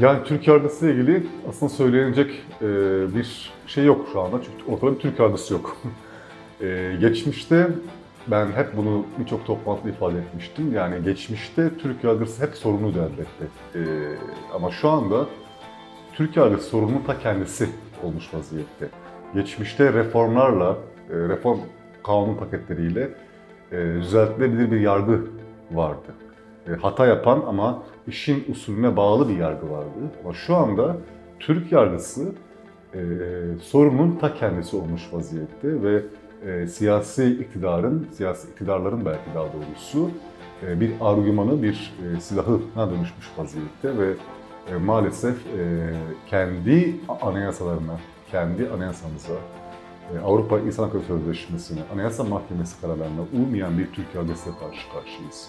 Yani Türk yargısı ile ilgili aslında söylenecek e, bir şey yok şu anda. Çünkü ortada bir Türk yargısı yok. E, geçmişte ben hep bunu birçok toplantıda ifade etmiştim. Yani geçmişte Türk yargısı hep sorunluydu elbette. E, ama şu anda Türk yargısı sorunun ta kendisi olmuş vaziyette. Geçmişte reformlarla, reform kanun paketleriyle düzeltilebilir bir yargı vardı. E, hata yapan ama işin usulüne bağlı bir yargı vardı. Ama şu anda Türk yargısı e, sorunun ta kendisi olmuş vaziyette ve e, siyasi iktidarın, siyasi iktidarların belki daha doğrusu e, bir argümanı, bir e, silahına dönüşmüş vaziyette ve e, maalesef e, kendi anayasalarına, kendi anayasamıza, e, Avrupa İnsan Hakları Sözleşmesi'ne, Anayasa Mahkemesi kararlarına uymayan bir Türk yargısıyla karşı karşıyayız.